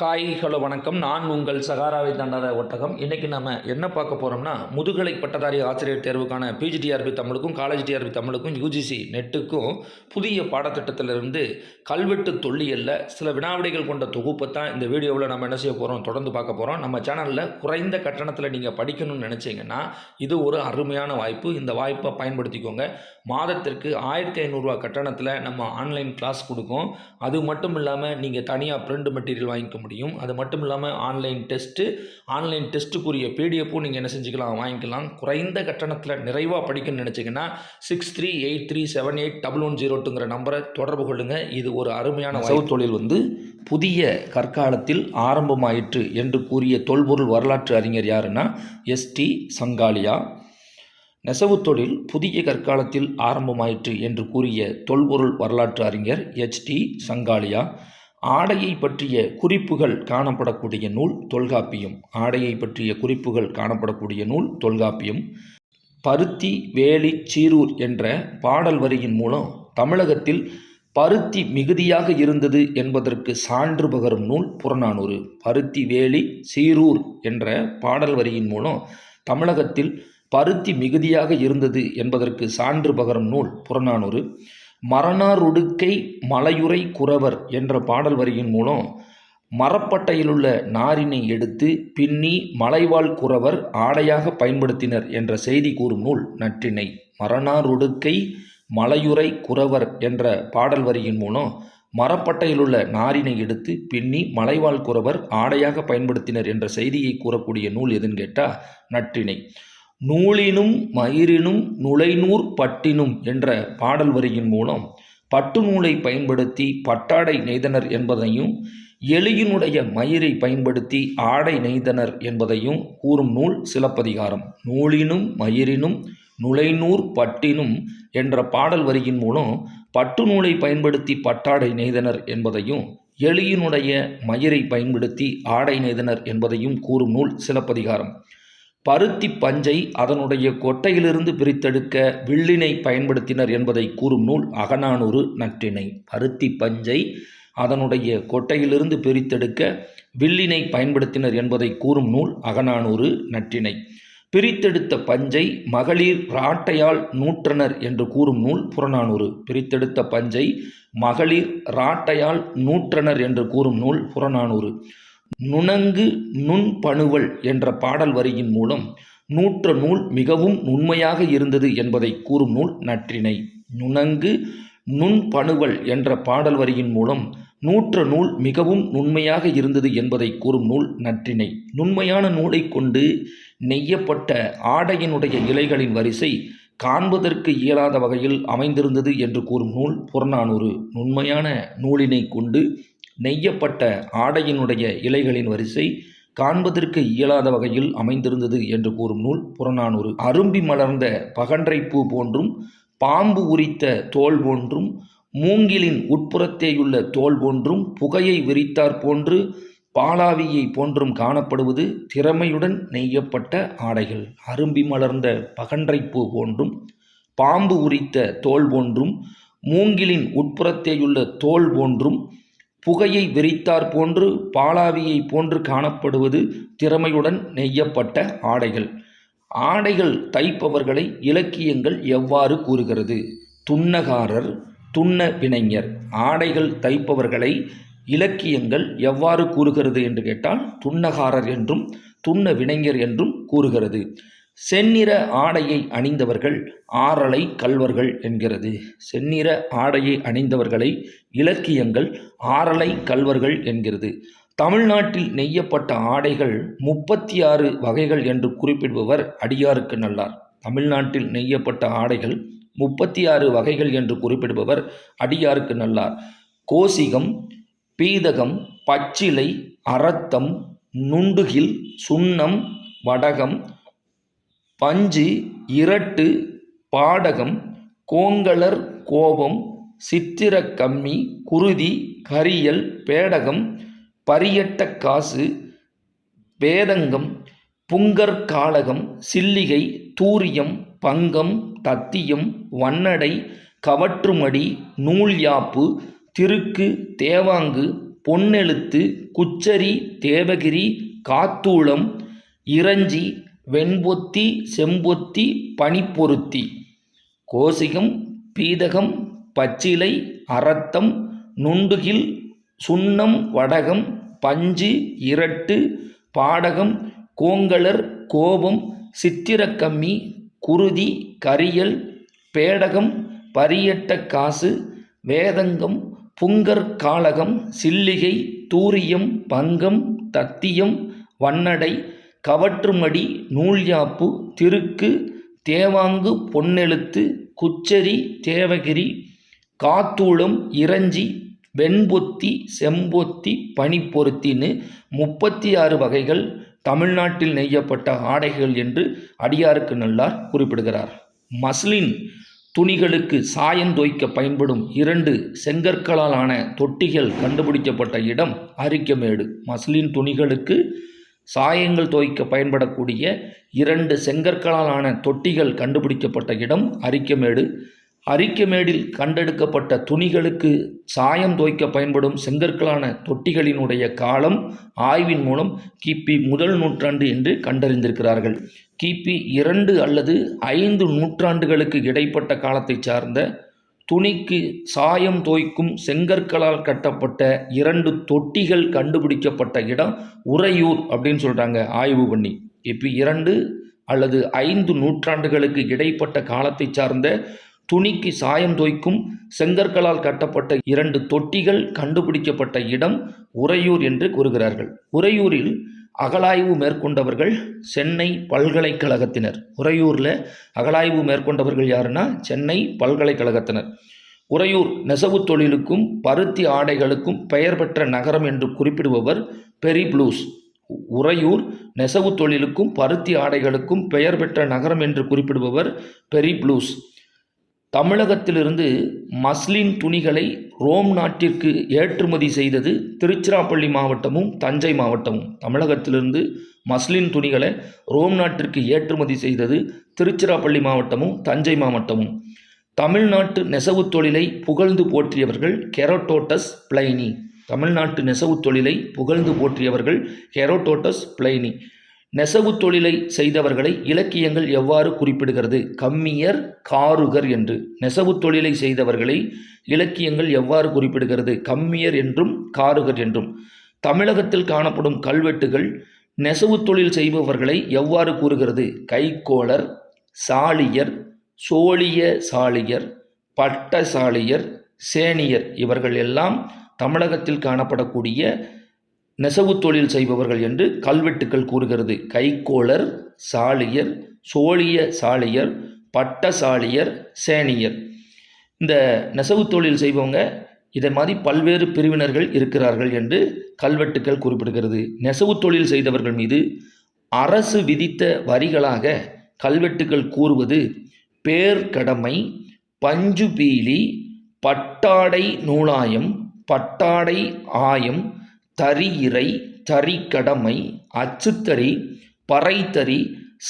Hi hello வணக்கம். நான் உங்கள் சகாராவை தண்டாத ஒட்டகம். இன்றைக்கி நம்ம என்ன பார்க்க போகிறோம்னா முதுகலை பட்டதாரி ஆசிரியர் தேர்வுக்கான பிஜிடிஆர்பி தமிழுக்கும் காலேஜ் டிஆர்பி தமிழுக்கும் யூஜிசி நெட்டுக்கும் புதிய பாடத்திட்டத்திலிருந்து கல்வெட்டு தொல்லியல்ல சில வினாவிடைகள் கொண்ட தொகுப்பை தான் இந்த வீடியோவில் நம்ம என்ன செய்ய போகிறோம் தொடர்ந்து பார்க்க போகிறோம் நம்ம சேனலில் குறைந்த கட்டணத்தில் நீங்கள் படிக்கணும்னு நினச்சிங்கன்னா இது ஒரு அருமையான வாய்ப்பு. இந்த வாய்ப்பை பயன்படுத்திக்கோங்க. மாதத்திற்கு ஆயிரத்தி ஐநூறுரூவா கட்டணத்தில் நம்ம ஆன்லைன் கிளாஸ் கொடுக்கும். அது மட்டும் இல்லாமல் நீங்கள் தனியாக பிரிண்ட் மெட்டீரியல் வாங்கிக்க முடியும். அது மட்டும் இல்லாமல் ஆன்லைன் டெஸ்ட்டு ஆன்லைன் டெஸ்ட்டுக்குரிய பிடிஎஃப்பும் நீங்கள் என்ன செஞ்சுக்கலாம் வாங்கிக்கலாம். குறைந்த கட்டணத்தில் நிறைவாக படிக்கணும்னு நினச்சிங்கன்னா six three eight three seven eight double one zero டூங்கிற நம்பரை தொடர்பு கொள்ளுங்கள் இது ஒரு அருமையான நெசவு தொழில் வந்து புதிய கற்காலத்தில் ஆரம்பமாயிற்று என்று கூறிய தொல்பொருள் வரலாற்று அறிஞர் யாருன்னா எஸ்டி சங்காலியா. நெசவு தொழில் புதிய கற்காலத்தில் ஆரம்பமாயிற்று என்று கூறிய தொல்பொருள் வரலாற்று அறிஞர் எச்டி சங்காலியா. ஆடையை பற்றிய குறிப்புகள் காணப்படக்கூடிய நூல் தொல்காப்பியம். ஆடையை பற்றிய குறிப்புகள் காணப்படக்கூடிய நூல் தொல்காப்பியம். பருத்தி வேலி சீரூர் என்ற பாடல் வரியின் மூலம் தமிழகத்தில் பருத்தி மிகுதியாக இருந்தது என்பதற்கு சான்று பகரும் நூல் புறநானூறு. பருத்தி வேலி சீரூர் என்ற பாடல் வரியின் மூலம் தமிழகத்தில் பருத்தி மிகுதியாக இருந்தது என்பதற்கு சான்று பகரும் நூல் புறநானூறு. மரணாருடுக்கை மலையுறை குறவர் என்ற பாடல் வரியின் மூலம் மரப்பட்டையிலுள்ள நாரினை எடுத்து பின்னி மலைவாழ் குறவர் ஆடையாக பயன்படுத்தினர் என்ற செய்தி கூறும் நூல் நற்றினை. மரணாருடுக்கை மலையுறை குறவர் என்ற பாடல் வரியின் மூலம் மரப்பட்டையிலுள்ள நாரினை எடுத்து பின்னி மலைவாழ் குறவர் ஆடையாக பயன்படுத்தினர் என்ற செய்தியை கூறக்கூடிய நூல் எதுன்னு கேட்டால் நற்றினை. நூலினும் மயிரினும் நுழைநூற் பட்டினும் என்ற பாடல் வரியின் மூலம் பட்டு நூலை பயன்படுத்தி பட்டாடை நெய்தனர் என்பதையும் எலியினுடைய மயிரை பயன்படுத்தி ஆடை நெய்தனர் என்பதையும் கூறும் நூல் சிலப்பதிகாரம். நூலினும் மயிரினும் நுழைநூற் பட்டினும் என்ற பாடல் வரியின் மூலம் பட்டு நூலை பயன்படுத்தி பட்டாடை நெய்தனர் என்பதையும் எலியினுடைய மயிரை பயன்படுத்தி ஆடை நெய்தனர் என்பதையும் கூறும் நூல் சிலப்பதிகாரம். பருத்தி பஞ்சை அதனுடைய கொட்டையிலிருந்து பிரித்தெடுக்க வில்லினை பயன்படுத்தினர் என்பதை கூறும் நூல் அகநானூறு நற்றினை பருத்தி பஞ்சை அதனுடைய கொட்டையிலிருந்து பிரித்தெடுக்க வில்லினை பயன்படுத்தினர் என்பதை கூறும் நூல் அகநானூறு நற்றினை பிரித்தெடுத்த பஞ்சை மகளிர் ராட்டையால் நூற்றனர் என்று கூறும் நூல் புறநானூறு. பிரித்தெடுத்த பஞ்சை மகளிர் ராட்டையால் நூற்றனர் என்று கூறும் நூல் புறநானூறு. நுணங்கு நுண்பணுவல் என்ற பாடல் வரியின் மூலம் நூற்ற நூல் மிகவும் நுண்மையாக இருந்தது என்பதை கூறும் நூல் நற்றினை நுணங்கு நுண்பணுவல் என்ற பாடல் வரியின் மூலம் நூற்ற நூல் மிகவும் நுண்மையாக இருந்தது என்பதை கூறும் நூல் நற்றினை நுண்மையான நூலை கொண்டு நெய்யப்பட்ட ஆடையினுடைய இலைகளின் வரிசை காண்பதற்கு இயலாத வகையில் அமைந்திருந்தது என்று கூறும் நூல் புறநானூறு. நுண்மையான நூலினை கொண்டு நெய்யப்பட்ட ஆடையினுடைய இலைகளின் வரிசை காண்பதற்கு இயலாத வகையில் அமைந்திருந்தது என்று கூறும் நூல் புறநானூறு. அரும்பி மலர்ந்த பகன்றை பூ போன்றும் பாம்பு உரித்த தோல் போன்றும் மூங்கிலின் உட்புறத்தேயுள்ள தோல் போன்றும் புகையை விரித்தார் போன்று பாலாவியை போன்றும் காணப்படுவது திறமையுடன் நெய்யப்பட்ட ஆடைகள். அரும்பி மலர்ந்த பகன்றைப்பூ போன்றும் பாம்பு உரித்த தோல் போன்றும் மூங்கிலின் உட்புறத்தேயுள்ள தோல் போன்றும் புகையை விரித்தார் போன்று பாலாவியை போன்று காணப்படுவது திறமையுடன் நெய்யப்பட்ட ஆடைகள். ஆடைகள் தைப்பவர்களை இலக்கியங்கள் எவ்வாறு கூறுகிறது? துன்னகாரர் துன்ன வினைஞர் ஆடைகள் தைப்பவர்களை இலக்கியங்கள் எவ்வாறு கூறுகிறது என்று கேட்டால் துன்னகாரர் என்றும் துண்ண வினைஞர் என்றும் கூறுகிறது. செந்நிற ஆடையை அணிந்தவர்கள் ஆறலை கல்வர்கள் என்கிறது. செந்நிற ஆடையை அணிந்தவர்களை இலக்கியங்கள் ஆறலை கல்வர்கள் என்கிறது. தமிழ்நாட்டில் நெய்யப்பட்ட ஆடைகள் முப்பத்தி ஆறு வகைகள் என்று குறிப்பிடுபவர் அடியாருக்கு நல்லார். தமிழ்நாட்டில் நெய்யப்பட்ட ஆடைகள் முப்பத்தி ஆறு வகைகள் என்று குறிப்பிடுபவர் அடியாருக்கு நல்லார். கோசிகம் பீதகம் பச்சிலை அரத்தம் நுண்டுகில் சுண்ணம் வடகம் பஞ்சு இரட்டு பாடகம் கோங்கலர் கோபம் சித்திரக் கம்மி குருதி கரியல் பேடகம் பரியட்ட காசு வேதங்கம் புங்கற்காலகம் சில்லிகை தூரியம் பங்கம் தத்தியம் வண்ணடை கவற்றுமடி நூல் யாப்பு திருக்கு தேவாங்கு பொன்னெழுத்து குச்சரி தேவகிரி காத்தூளம் இறஞ்சி வெண்பொத்தி செம்பொத்தி பனிப்பொருத்தி. கோசிகம் பீதகம் பச்சிலை அரத்தம் நுண்டுகில் சுண்ணம் வடகம் பஞ்சு இரட்டு பாடகம் கோங்கலர் கோபம் சித்திரக்கம்மி குருதி கரியல் பேடகம் பரியட்ட காசு வேதங்கம் புங்கர் காளகம் சில்லிகை தூரியம் பங்கம் தத்தியம் வண்ணடை கவற்றுமடி நூல்யாப்பு திருக்கு தேவாங்கு பொன்னெழுத்து குச்சரி தேவகிரி காத்தூளம் இறஞ்சி வெண்பொத்தி செம்பொத்தி பனிப்பொருத்தின்னு முப்பத்தி ஆறு வகைகள் தமிழ்நாட்டில் நெய்யப்பட்ட ஆடைகள் என்று அடியாருக்கு நல்லார் குறிப்பிடுகிறார். மஸ்லின் துணிகளுக்கு சாயந்தோய்க்க பயன்படும் இரண்டு செங்கற்களால் ஆன தொட்டிகள் கண்டுபிடிக்கப்பட்ட இடம் அரிக்கமேடு மஸ்லின் துணிகளுக்கு சாயங்கள் துவைக்க பயன்படக்கூடிய இரண்டு செங்கற்களால் ஆன தொட்டிகள் கண்டுபிடிக்கப்பட்ட இடம் அரிக்கமேடு. அரிக்கமேடில் கண்டெடுக்கப்பட்ட துணிகளுக்கு சாயம் துவைக்க பயன்படும் செங்கற்களான தொட்டிகளினுடைய காலம் ஆய்வின் மூலம் கிபி முதல் நூற்றாண்டு என்று கண்டறிந்திருக்கிறார்கள். கிபி இரண்டு அல்லது ஐந்து நூற்றாண்டுகளுக்கு இடைப்பட்ட காலத்தை சார்ந்த துணிக்கு சாயம் தோய்க்கும் செங்கற்களால் கட்டப்பட்ட இரண்டு தொட்டிகள் கண்டுபிடிக்கப்பட்ட இடம் உறையூர் அப்படின்னு சொல்கிறாங்க ஆய்வு பண்ணி. இப்போ இரண்டு அல்லது ஐந்து நூற்றாண்டுகளுக்கு இடைப்பட்ட காலத்தை சார்ந்த துணிக்கு சாயம் தோய்க்கும் செங்கற்களால் கட்டப்பட்ட இரண்டு தொட்டிகள் கண்டுபிடிக்கப்பட்ட இடம் உறையூர் என்று கூறுகிறார்கள். உறையூரில் அகழாய்வு மேற்கொண்டவர்கள் சென்னை பல்கலைக்கழகத்தினர். உறையூரில் அகழாய்வு மேற்கொண்டவர்கள் யாருன்னா சென்னை பல்கலைக்கழகத்தினர். உறையூர் நெசவு தொழிலுக்கும் பருத்தி ஆடைகளுக்கும் பெயர் பெற்ற நகரம் என்று குறிப்பிடுபவர் பெரி ப்ளூஸ். உறையூர் நெசவு தொழிலுக்கும் பருத்தி ஆடைகளுக்கும் பெயர் பெற்ற நகரம் என்று குறிப்பிடுபவர் பெரி ப்ளூஸ். தமிழகத்திலிருந்து மஸ்லின் துணிகளை ரோம் நாட்டிற்கு ஏற்றுமதி செய்தது திருச்சிராப்பள்ளி மாவட்டமும் தஞ்சை மாவட்டமும். தமிழகத்திலிருந்து மஸ்லின் துணிகளை ரோம் நாட்டிற்கு ஏற்றுமதி செய்தது திருச்சிராப்பள்ளி மாவட்டமும் தஞ்சை மாவட்டமும். தமிழ்நாட்டு நெசவுத் தொழிலை புகழ்ந்து போற்றியவர்கள் கெரோட்டோட்டஸ் பிளைனி. தமிழ்நாட்டு நெசவுத் தொழிலை புகழ்ந்து போற்றியவர்கள் கெரோட்டோட்டஸ் பிளைனி. நெசவு தொழிலை செய்தவர்களை இலக்கியங்கள் எவ்வாறு குறிப்பிடுகிறது? கம்மியர் காருகர் என்று. நெசவு தொழிலை செய்தவர்களை இலக்கியங்கள் எவ்வாறு குறிப்பிடுகிறது? கம்மியர் என்றும் காருகர் என்றும். தமிழகத்தில் காணப்படும் கல்வெட்டுகள் நெசவு தொழில் செய்பவர்களை எவ்வாறு கூறுகிறது? கைக்கோளர் சாலியர் சோழிய சாலியர் பட்டசாலியர் சேனியர் இவர்கள் எல்லாம் தமிழகத்தில் காணப்படக்கூடிய நெசவு தொழில் செய்பவர்கள் என்று கல்வெட்டுக்கள் கூறுகிறது. கைக்கோளர் சாலியர் சோழிய சாலியர் பட்டசாலியர் சேனியர். இந்த நெசவு தொழில் செய்பவங்க இதை மாதிரி பல்வேறு பிரிவினர்கள் இருக்கிறார்கள் என்று கல்வெட்டுக்கள் குறிப்பிடுகிறது. நெசவு தொழில் செய்தவர்கள் மீது அரசு விதித்த வரிகளாக கல்வெட்டுக்கள் கூறுவது பேர்கடமை பஞ்சுபீலி பட்டாடை நூலாயம் பட்டாடை ஆயம் தறியிறை தறிக்கடமை அச்சுத்தறி பறைத்தறி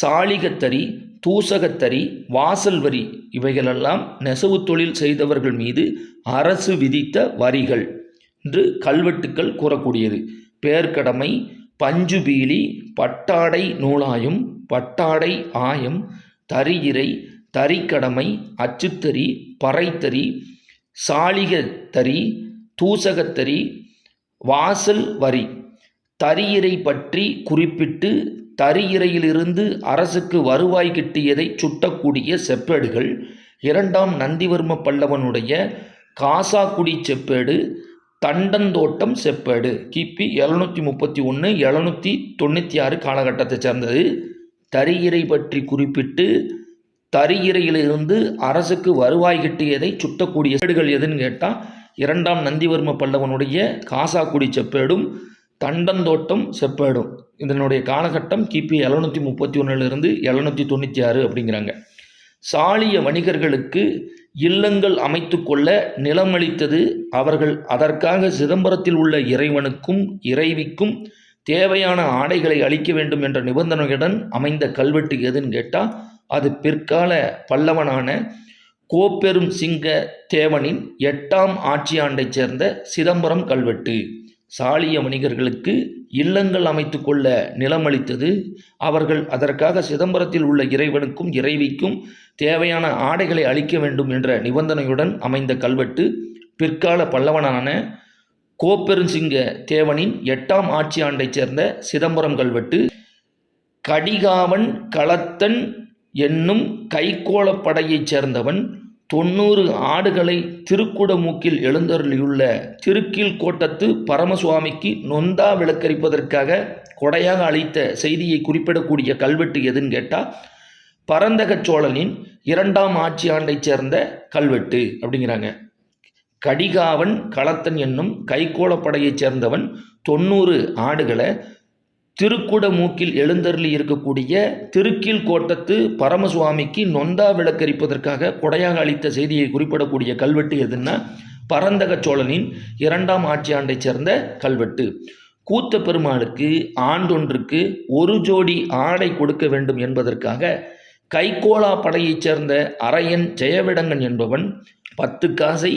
சாளிகத்தறி தூசகத்தறி வாசல் வரி இவைகளெல்லாம் நெசவு தொழில் செய்தவர்கள் மீது அரசு விதித்த வரிகள் என்று கல்வெட்டுக்கள் கூறக்கூடியது. பேர்க்கடமை பஞ்சுபீலி பட்டாடை நூலாயம் பட்டாடை ஆயம் தறியிறை தறிக்கடமை அச்சுத்தறி பறைத்தறி சாளிகத்தறி தூசகத்தறி வாசல் வரி. தரியிறை பற்றி குறிப்பிட்டு தறியிறையிலிருந்து அரசுக்கு வருவாய் கிட்டியதை சுட்டக்கூடிய செப்பேடுகள் இரண்டாம் நந்திவர்ம பல்லவனுடைய காசாக்குடி செப்பேடு தண்டந்தோட்டம் செப்பேடு. கிபி எழுநூற்றி முப்பத்தி ஒன்று எழுநூற்றி தொண்ணூற்றி ஆறு காலகட்டத்தை சேர்ந்தது. தறியிறை பற்றி குறிப்பிட்டு தறியிறையிலிருந்து அரசுக்கு வருவாய் கிட்டியதை சுட்டக்கூடிய செப்பேடுகள் எதுன்னு கேட்டால் இரண்டாம் நந்திவர்ம பல்லவனுடைய காசாக்குடி செப்பேடும் தண்டந்தோட்டம் செப்பேடும். இதனுடைய காலகட்டம் கிபி எழுநூற்றி முப்பத்தி ஒன்றிலிருந்து எழுநூற்றி தொண்ணூற்றி ஆறு அப்படிங்கிறாங்க. சாலிய வணிகர்களுக்கு இல்லங்கள் அமைத்து கொள்ள நிலமளித்தது அவர்கள். அதற்காக சிதம்பரத்தில் உள்ள இறைவனுக்கும் இறைவிக்கும் தேவையான ஆடைகளை அளிக்க வேண்டும் என்ற நிபந்தனையுடன் அமைந்த கல்வெட்டு எதுன்னு கேட்டால் அது பிற்கால பல்லவனான கோப்பெரும் சிங்க தேவனின் எட்டாம் ஆட்சியாண்டைச் சேர்ந்த சிதம்பரம் கல்வெட்டு. சாலிய வணிகர்களுக்கு இல்லங்கள் அமைத்து கொள்ள நிலமளித்தது. அவர்கள் அதற்காக சிதம்பரத்தில் உள்ள இறைவனுக்கும் இறைவிக்கும் தேவையான ஆடைகளை அளிக்க வேண்டும் என்ற நிபந்தனையுடன் அமைந்த கல்வெட்டு பிற்கால பல்லவனான கோப்பெருஞ்சிங்க தேவனின் எட்டாம் ஆட்சி ஆண்டைச் சேர்ந்த சிதம்பரம் கல்வெட்டு. கடிகாவன் களத்தன் என்னும் கைக்கோளப்படையைச் சேர்ந்தவன் தொண்ணூறு ஆடுகளை திருக்குடமூக்கில் எழுந்தருளியுள்ள திருக்கீழ் கோட்டத்து பரமசுவாமிக்கு நொந்தா விளக்கரிப்பதற்காக கொடையாக அளித்த செய்தியை குறிப்பிடக்கூடிய கல்வெட்டு எதுன்னு கேட்டால் பரந்தக சோழனின் இரண்டாம் ஆட்சி ஆண்டைச் சேர்ந்த கல்வெட்டு அப்படிங்கிறாங்க. கடிகாவன் களத்தன் என்னும் கைகோளப்படையைச் சேர்ந்தவன் தொண்ணூறு ஆடுகளை திருக்குட மூக்கில் எழுந்தருளி இருக்கக்கூடிய திருக்கீழ் கோட்டத்து பரமசுவாமிக்கு நொந்தா விளக்கரிப்பதற்காக கொடையாக அளித்த செய்தியை குறிப்பிடக்கூடிய கல்வெட்டு எதுன்னா பரந்தக சோழனின் இரண்டாம் ஆட்சியாண்டைச் சேர்ந்த கல்வெட்டு. கூத்த பெருமாளுக்கு ஆண்டொன்றுக்கு ஒரு ஜோடி ஆடை கொடுக்க வேண்டும் என்பதற்காக கைகோளா படையைச் சேர்ந்த அரையன் ஜெயவிடங்கன் என்பவன் பத்து காசை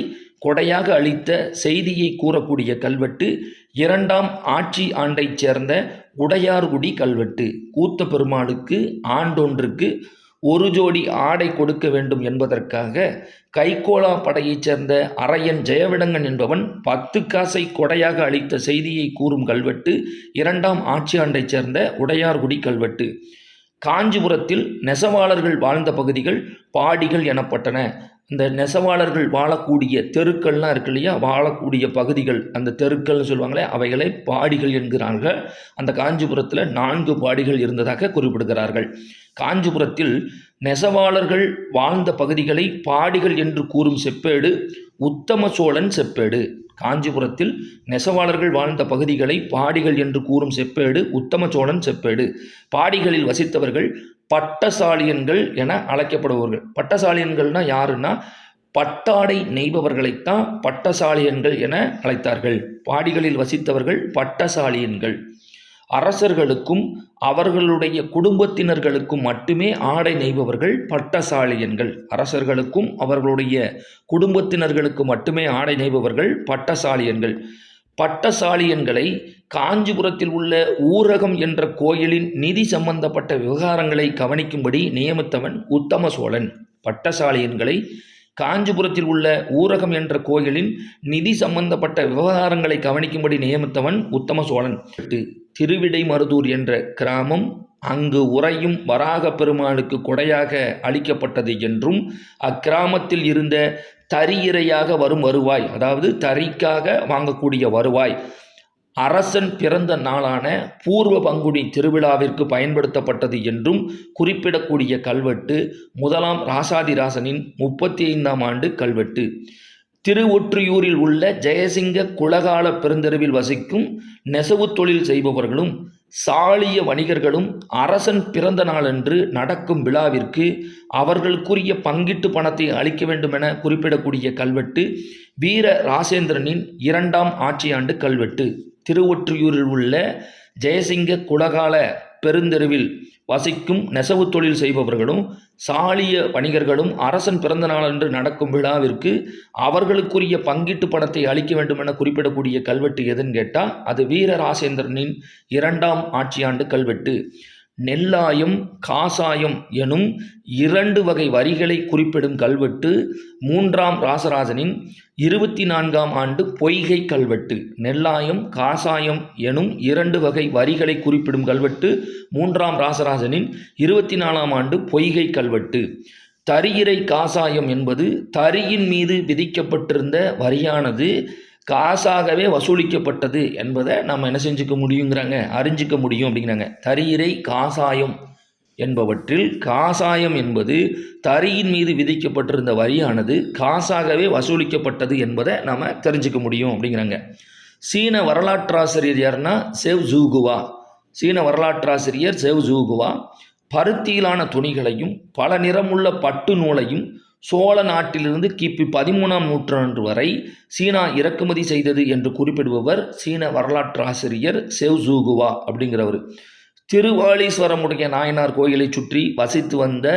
கொடையாக அளித்த செய்தியை கூறக்கூடிய கல்வெட்டு இரண்டாம் ஆட்சி ஆண்டைச் சேர்ந்த உடையார்குடி கல்வெட்டு. கூத்த பெருமாளுக்கு ஆண்டொன்றுக்கு ஒரு ஜோடி ஆடை கொடுக்க வேண்டும் என்பதற்காக கைகோளா படையைச் சேர்ந்த அரையன் ஜெயவிடங்கன் என்பவன் பத்து காசை கொடையாக அளித்த செய்தியை கூறும் கல்வெட்டு இரண்டாம் ஆட்சி ஆண்டைச் சேர்ந்த உடையார்குடி கல்வெட்டு. காஞ்சிபுரத்தில் நெசவாளர்கள் வாழ்ந்த பகுதிகள் பாடிகள் எனப்பட்டன. இந்த நெசவாளர்கள் வாழக்கூடிய தெருக்கள்லாம் இருக்கு இல்லையா? வாழக்கூடிய பகுதிகள். அந்த தெருக்கள்னு சொல்லுவாங்களே அவைகளை பாடிகள் என்கிறார்கள். அந்த காஞ்சிபுரத்தில் நான்கு பாடிகள் இருந்ததாக குறிப்பிடுகிறார்கள். காஞ்சிபுரத்தில் நெசவாளர்கள் வாழ்ந்த பகுதிகளை பாடிகள் என்று கூறும் செப்பேடு உத்தம சோழன் செப்பேடு. காஞ்சிபுரத்தில் நெசவாளர்கள் வாழ்ந்த பகுதிகளை பாடிகள் என்று கூறும் செப்பேடு உத்தம சோழன் செப்பேடு. பாடிகளில் வசித்தவர்கள் பட்டசாலியன்கள் என அழைக்கப்படுபவர்கள். பட்டசாலியன்கள்னால் யாருன்னா பட்டாடை நெய்பவர்களைத்தான் பட்டசாலியன்கள் என அழைத்தார்கள். பாடிகளில் வசித்தவர்கள் பட்டசாலியன்கள். அரசர்களுக்கும் அவர்களுடைய குடும்பத்தினர்களுக்கும் மட்டுமே ஆடை நெய்பவர்கள் பட்டசாலியன்கள். அரசர்களுக்கும் அவர்களுடைய குடும்பத்தினர்களுக்கு மட்டுமே ஆடை நெய்பவர்கள் பட்டசாலியன்கள். பட்டசாலியன்களை காஞ்சிபுரத்தில் உள்ள ஊரகம் என்ற கோயிலின் நிதி சம்பந்தப்பட்ட விவகாரங்களை கவனிக்கும்படி நியமித்தவன் உத்தம சோழன் பட்டசாலியன்களை காஞ்சிபுரத்தில் உள்ள ஊரகம் என்ற கோயிலின் நிதி சம்பந்தப்பட்ட விவகாரங்களை கவனிக்கும்படி நியமித்தவன் உத்தம சோழன் திருவிடைமருதூர் என்ற கிராமம் அங்கு உறையும் வராக பெருமானுக்கு கொடையாக அளிக்கப்பட்டது என்றும் அக்கிராமத்தில் இருந்த தரியிறையாக வரும் வருவாய் அதாவது தறிக்காக வாங்கக்கூடிய வருவாய் அரசன் பிறந்த நாளான பூர்வ பங்குனி திருவிழாவிற்கு பயன்படுத்தப்பட்டது என்றும் குறிப்பிடக்கூடிய கல்வெட்டு முதலாம் ராசாதிராசனின் முப்பத்தி ஐந்தாம் ஆண்டு கல்வெட்டு. திருவொற்றியூரில் உள்ள ஜெயசிங்க குலகால பெருந்தெருவில் வசிக்கும் நெசவு தொழில் செய்பவர்களும் சாலிய வணிகர்களும் அரசன் பிறந்த நாளன்று நடக்கும் விழாவிற்கு அவர்களுக்குரிய பங்கிட்டு பணத்தை அளிக்க வேண்டுமென குறிப்பிடக்கூடிய கல்வெட்டு வீர ராசேந்திரனின் இரண்டாம் ஆட்சியாண்டு கல்வெட்டு. திருவொற்றியூரில் உள்ள ஜெயசிங்க குலகால பெருந்தெருவில் வசிக்கும் நெசவு தொழில் செய்பவர்களும் சாலிய வணிகர்களும் அரசன் பிறந்த நாளன்று நடக்கும் விழாவிற்கு அவர்களுக்குரிய பங்கீட்டு பணத்தை அளிக்க வேண்டும் என குறிப்பிடக்கூடிய கல்வெட்டு எதுன்னு கேட்டால் அது வீர ராசேந்திரனின் இரண்டாம் ஆட்சியாண்டு கல்வெட்டு. நெல்லாயம் காசாயம் எனும் இரண்டு வகை வரிகளை குறிப்பிடும் கல்வெட்டு மூன்றாம் ராசராஜனின் இருபத்தி நான்காம் ஆண்டு பொய்கை கல்வெட்டு. நெல்லாயம் காசாயம் எனும் இரண்டு வகை வரிகளை குறிப்பிடும் கல்வெட்டு மூன்றாம் ராசராஜனின் இருபத்தி நாலாம் ஆண்டு பொய்கை கல்வெட்டு. தரியிறை காசாயம் என்பது தரியின் மீது விதிக்கப்பட்டிருந்த வரியானது காசாகவே வசூலிக்கப்பட்டது என்பதை நம்ம என்ன செஞ்சுக்க முடியுங்கிறாங்க அறிஞ்சிக்க முடியும் அப்படிங்கிறாங்க. தரியிறை காசாயம் என்பவற்றில் காசாயம் என்பது தரியின் மீது விதிக்கப்பட்டிருந்த வரியானது காசாகவே வசூலிக்கப்பட்டது என்பதை நாம் தெரிஞ்சுக்க முடியும் அப்படிங்கிறாங்க. சீன வரலாற்றாசிரியர் யாருன்னா செவ் ஜூகுவா. சீன வரலாற்றாசிரியர் செவ் ஜூகுவா பருத்தியிலான துணிகளையும் பல நிறமுள்ள பட்டு நூலையும் சோழ நாட்டிலிருந்து கிபி பதிமூணாம் நூற்றாண்டு வரை சீனா இறக்குமதி செய்தது என்று குறிப்பிடுபவர் சீன வரலாற்றாசிரியர் செவ் ஜூகுவா அப்படிங்கிறவர். திருவாலீஸ்வரமுடைய நாயனார் கோயிலை சுற்றி வசித்து வந்த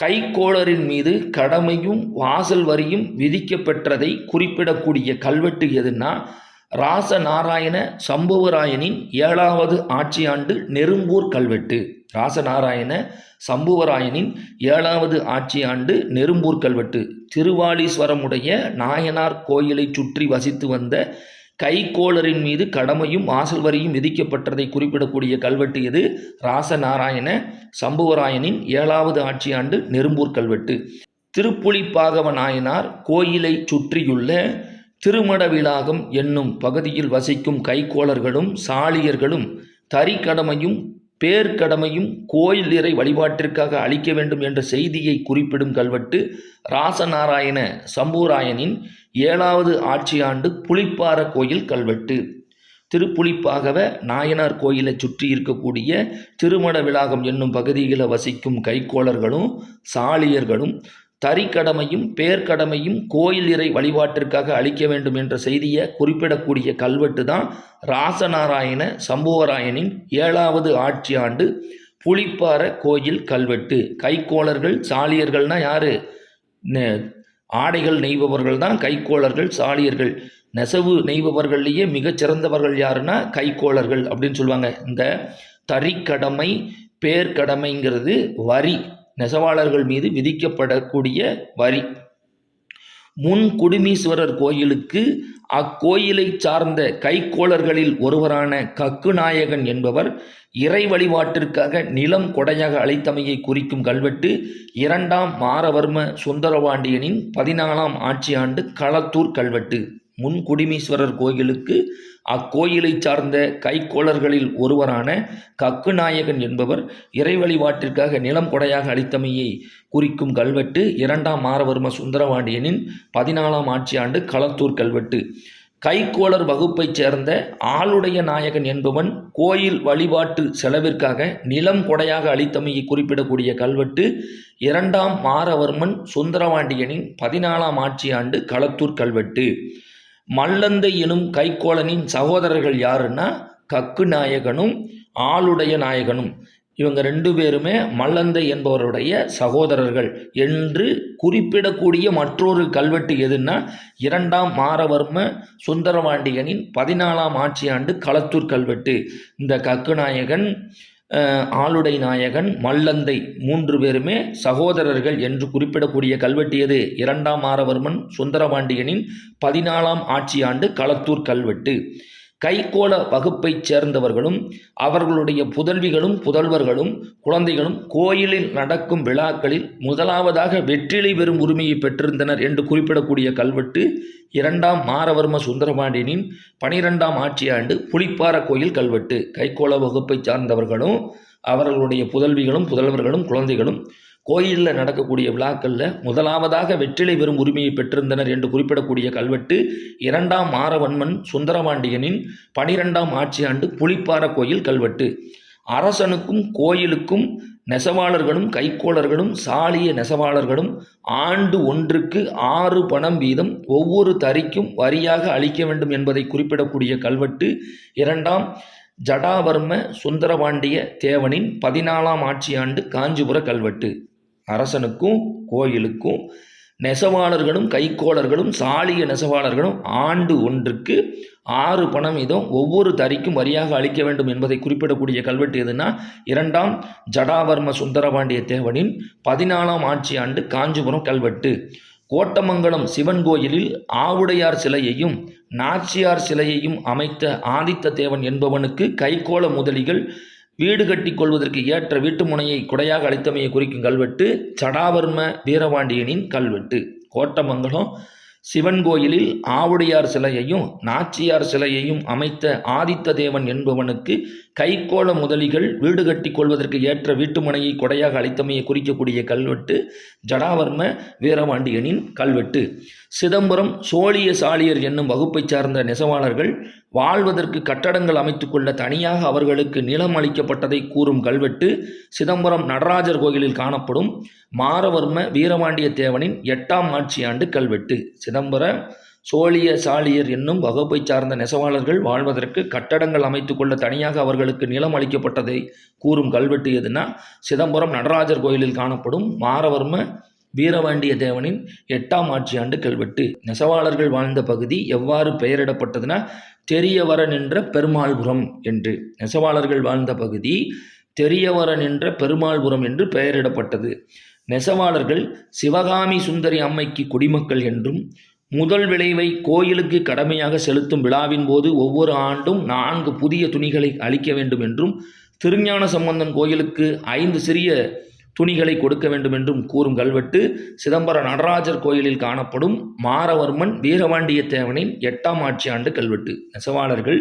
கைக்கோளரின் மீது கடமையும் வாசல் வரியும் விதிக்கப்பெற்றதை குறிப்பிடக்கூடிய கல்வெட்டு எதுன்னா ராசநாராயண சம்புவராயனின் ஏழாவது ஆட்சியாண்டு நெரும்பூர் கல்வெட்டு. ராசநாராயண சம்புவராயனின் ஏழாவது ஆட்சியாண்டு நெரும்பூர் கல்வெட்டு. திருவாலீஸ்வரமுடைய நாயனார் கோயிலைச் சுற்றி வசித்து வந்த கைக்கோளரின் மீது கடமையும் வாசல் வரியும் விதிக்கப்பட்டதை குறிப்பிடக்கூடிய கல்வெட்டு எது? ராசநாராயண சம்புவராயனின் ஏழாவது ஆட்சியாண்டு நெரும்பூர் கல்வெட்டு. திருப்புலிப்பாகவ நாயனார் கோயிலை சுற்றியுள்ள திருமடவிலாகம் என்னும் பகுதியில் வசிக்கும் கைக்கோளர்களும் சாளியர்களும் தரிக்கடமையும் பேர்க்கடமையும் கோயில் இறை வழிபாட்டிற்காக அளிக்க வேண்டும் என்ற செய்தியை குறிப்பிடும் கல்வெட்டு ராசநாராயண சம்பூராயனின் ஏழாவது ஆட்சியாண்டு புளிப்பார கோயில் கல்வெட்டு. திருப்புலிப்பாகவ நாயனார் கோயிலை சுற்றி இருக்கக்கூடிய திருமண விலாகம் என்னும் பகுதியில் வசிக்கும் கைக்கோளர்களும் சாளியர்களும் தறிக்கடமையும் பேர்க்கடமையும் கோயில் இறை வழிபாட்டிற்காக அளிக்க வேண்டும் என்ற செய்தியை குறிப்பிடக்கூடிய கல்வெட்டு தான் ராசநாராயண சம்புவராயனின் ஏழாவது ஆட்சி ஆண்டு புலிப்பார கோயில் கல்வெட்டு. கைக்கோளர்கள் சாளியர்கள்னா யாரு? நெ- ஆடைகள் நெய்பவர்கள் தான் கைக்கோளர்கள் சாலியர்கள். நெசவு நெய்பவர்கள்லேயே மிகச்சிறந்தவர்கள் யாருன்னா கைக்கோளர்கள் அப்படின்னு சொல்லுவாங்க. இந்த தறிக்கடமை பேர்கடமைங்கிறது வரி. நெசவாளர்கள் மீது விதிக்கப்படக்கூடிய வரி. முன் குடுமீஸ்வரர் கோயிலுக்கு அக்கோயிலை சார்ந்த கைக்கோளர்களில் ஒருவரான கக்குநாயகன் என்பவர் இறை வழிபாட்டிற்காக நிலம் கொடையாக அழைத்தமையை குறிக்கும் கல்வெட்டு இரண்டாம் மாரவர்ம சுந்தரபாண்டியனின் பதினாலாம் ஆட்சி ஆண்டு களத்தூர் கல்வெட்டு. முன் குடிமீஸ்வரர் கோயிலுக்கு அக்கோயிலை சார்ந்த கைக்கோளர்களில் ஒருவரான கக்குநாயகன் என்பவர் இறை வழிபாட்டிற்காக நிலம் கொடையாக அளித்தமையை குறிக்கும் கல்வெட்டு இரண்டாம் மாரவர்ம சுந்தரவாண்டியனின் பதினாலாம் ஆட்சி ஆண்டு களத்தூர் கல்வெட்டு. கைக்கோளர் வகுப்பைச் சேர்ந்த ஆளுடைய நாயகன் என்பவன் கோயில் வழிபாட்டு செலவிற்காக நிலம் கொடையாக அளித்தமையை குறிப்பிடக்கூடிய கல்வெட்டு இரண்டாம் மாரவர்மன் சுந்தரவாண்டியனின் பதினாலாம் ஆட்சி ஆண்டு களத்தூர் கல்வெட்டு. மல்லந்தை எனும் கைக்கோளனின் சகோதரர்கள் யாருன்னா கக்கு நாயகனும் ஆளுடைய நாயகனும். இவங்க ரெண்டு பேருமே மல்லந்தை என்பவருடைய சகோதரர்கள் என்று குறிப்பிடக்கூடிய மற்றொரு கல்வெட்டு எதுன்னா இரண்டாம் மாரவர்ம சுந்தரபாண்டியனின் பதினாலாம் ஆட்சியாண்டு களத்தூர் கல்வெட்டு. இந்த கக்குநாயகன் ஆளுடை நாயகன் மல்லந்தை மூன்று பேருமே சகோதரர்கள் என்று குறிப்பிடக்கூடிய கல்வெட்டியது இரண்டாம் ஆரவர்மன் சுந்தரபாண்டியனின் பதினாலாம் ஆட்சி ஆண்டு களத்தூர் கல்வெட்டு. கைகோள வகுப்பைச் சேர்ந்தவர்களும் அவர்களுடைய புதல்விகளும் புதல்வர்களும் குழந்தைகளும் கோயிலில் நடக்கும் விழாக்களில் முதலாவதாக வெற்றிலை பெறும் உரிமையை பெற்றிருந்தனர் என்று குறிப்பிடக்கூடிய கல்வெட்டு இரண்டாம் மாரவர்ம சுந்தரபாண்டியனின் பனிரெண்டாம் ஆட்சியாண்டு புலிப்பார கோயில் கல்வெட்டு. கைகோள வகுப்பைச் சார்ந்தவர்களும் அவர்களுடைய புதல்விகளும் புதல்வர்களும் குழந்தைகளும் கோயிலில் நடக்கக்கூடிய விழாக்களில் முதலாவதாக வெற்றிலை பெறும் உரிமையை பெற்றிருந்தனர் என்று குறிப்பிடக்கூடிய கல்வெட்டு இரண்டாம் மாரவன்மன் சுந்தரபாண்டியனின் பனிரெண்டாம் ஆட்சி ஆண்டு புலிப்பார கோயில் கல்வெட்டு. அரசனுக்கும் கோயிலுக்கும் நெசவாளர்களும் கைக்கோளர்களும் சாலிய நெசவாளர்களும் ஆண்டு ஒன்றுக்கு ஆறு பணம் வீதம் ஒவ்வொரு தறிக்கும் வரியாக அளிக்க வேண்டும் என்பதை குறிப்பிடக்கூடிய கல்வெட்டு இரண்டாம் ஜடாவர்ம சுந்தரபாண்டிய தேவனின் பதினாலாம் ஆட்சியாண்டு காஞ்சிபுர கல்வெட்டு. அரசனுக்கும் கோயிலுக்கும் நெசவாளர்களும் கைக்கோளர்களும் சாலிய நெசவாளர்களும் ஆண்டு ஒன்றுக்கு ஆறு பணம் வீதம் ஒவ்வொரு தறிக்கும் வரியாக அளிக்க வேண்டும் என்பதை குறிப்பிடக்கூடிய கல்வெட்டு எதுனா இரண்டாம் ஜடாவர்ம சுந்தரபாண்டிய தேவனின் பதினாலாம் ஆட்சி ஆண்டு காஞ்சிபுரம் கல்வெட்டு. கோட்டமங்கலம் சிவன் கோயிலில் ஆவுடையார் சிலையையும் நாச்சியார் சிலையையும் அமைத்த ஆதித்த தேவன் என்பவனுக்கு கைக்கோள முதலிகள் வீடு கட்டி கொள்வதற்கு ஏற்ற வீட்டு முனையை குடையாக அளித்தமையை குறிக்கும் கல்வெட்டு சடாவர்ம வீரபாண்டியனின் கல்வெட்டு. கோட்டமங்கலம் சிவன் கோயிலில் ஆவுடையார் சிலையையும் நாச்சியார் சிலையையும் அமைத்த ஆதித்த தேவன் என்பவனுக்கு கைக்கோள முதலிகள் வீடு கட்டி கொள்வதற்கு ஏற்ற வீட்டுமனையை கொடையாக அளித்தமையை குறிக்கக்கூடிய கல்வெட்டு ஜடாவர்ம வீரபாண்டியனின் கல்வெட்டு. சிதம்பரம் சோழிய சாலியர் என்னும் வகுப்பைச் சார்ந்த நெசவாளர்கள் வாழ்வதற்கு கட்டடங்கள் அமைத்துக்கொள்ள தனியாக அவர்களுக்கு நிலம் அளிக்கப்பட்டதை கூறும் கல்வெட்டு சிதம்பரம் நடராஜர் கோயிலில் காணப்படும் மாரவர்ம வீரபாண்டிய தேவனின் எட்டாம் ஆட்சியாண்டு கல்வெட்டு. சிதம்பர சோழிய சாலியர் என்னும் வகுப்பை சார்ந்த நெசவாளர்கள் வாழ்வதற்கு கட்டடங்கள் அமைத்துக்கொள்ள தனியாக அவர்களுக்கு நிலம் அளிக்கப்பட்டதை கூறும் கல்வெட்டு எதுனா சிதம்பரம் நடராஜர் கோயிலில் காணப்படும் மாரவர்ம வீரவாண்டிய தேவனின் எட்டாம் ஆட்சி ஆண்டு கல்வெட்டு. நெசவாளர்கள் வாழ்ந்த பகுதி எவ்வாறு பெயரிடப்பட்டதுன்னா தெரியவர நின்ற பெருமாள்புரம் என்று. நெசவாளர்கள் வாழ்ந்த பகுதி தெரியவர நின்ற பெருமாள்புரம் என்று பெயரிடப்பட்டது. நெசவாளர்கள் சிவகாமி சுந்தரி அம்மைக்கு குடிமக்கள் என்றும் முதல் விளைவை கோயிலுக்கு கடமையாக செலுத்தும் விழாவின் போது ஒவ்வொரு ஆண்டும் நான்கு புதிய துணிகளை அளிக்க வேண்டும் என்றும் திருஞான சம்பந்தன் கோயிலுக்கு ஐந்து சிறிய துணிகளை கொடுக்க வேண்டும் என்றும் கூறும் கல்வெட்டு சிதம்பர நடராஜர் கோயிலில் காணப்படும் மாரவர்மன் வீரவாண்டியத்தேவனின் எட்டாம் ஆட்சி ஆண்டு கல்வெட்டு. நெசவாளர்கள்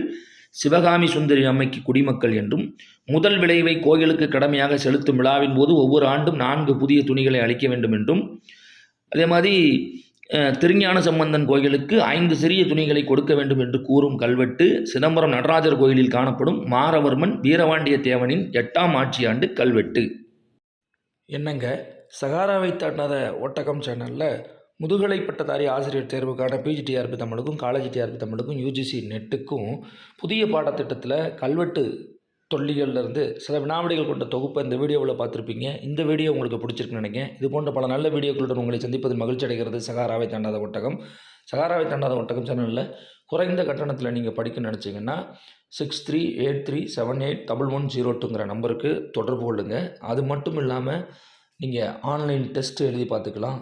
சிவகாமி சுந்தரி அம்மைக்கு குடிமக்கள் என்றும் முதல் விளைவை கோயிலுக்கு கடமையாக செலுத்தும் விழாவின் போது ஒவ்வொரு ஆண்டும் நான்கு புதிய துணிகளை அளிக்க வேண்டும் என்றும் அதே மாதிரி திருஞான சம்பந்தன் கோயிலுக்கு ஐந்து சிறிய துணிகளை கொடுக்க வேண்டும் என்று கூறும் கல்வெட்டு சிதம்பரம் நடராஜர் கோயிலில் காணப்படும் மாரவர்மன் வீரபாண்டிய தேவனின் எட்டாம் ஆட்சி ஆண்டு கல்வெட்டு. என்னங்க? சகாராவை தாண்டாத ஒட்டகம் சேனலில் முதுகலை பட்டதாரி ஆசிரியர் தேர்வுக்கான பிஜிடிஆர்பி தமிழுக்கும் காலேஜ் டிஆர்பி தமிழுக்கும் யூஜிசி நெட்டுக்கும் புதிய பாடத்திட்டத்தில் கல்வெட்டு தொல்லிகள்லேருந்து சில வினாவிடைகள் கொண்ட தொகுப்பை இந்த வீடியோவில் பார்த்துருப்பீங்க. இந்த வீடியோ உங்களுக்கு பிடிச்சிருக்குன்னு நினைக்கிறேன். இது போன்ற பல நல்ல வீடியோக்களுடன் உங்களை சந்திப்பதில் மகிழ்ச்சி அடைகிறது சகாராவை தாண்டாத ஒட்டகம். சகாராவை தாண்டாத ஒட்டகம் சேனலில் குறைந்த கட்டணத்தில் நீங்கள் படிக்க நினச்சிங்கன்னா six three eight three seven eight double one zero டூங்கிற நம்பருக்கு தொடர்பு கொள்ளுங்கள் அது மட்டும் இல்லாமல் நீங்கள் ஆன்லைன் டெஸ்ட்டு எழுதி பார்த்துக்கலாம்.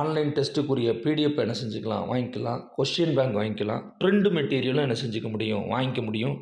ஆன்லைன் டெஸ்ட்டுக்குரிய பிடிஎஃப் என்ன செஞ்சுக்கலாம் வாங்கிக்கலாம். கொஷின் பேங்க் வாங்கிக்கலாம். ப்ரிண்ட் மெட்டீரியலும் என்ன செஞ்சுக்க முடியும் வாங்கிக்க முடியும்.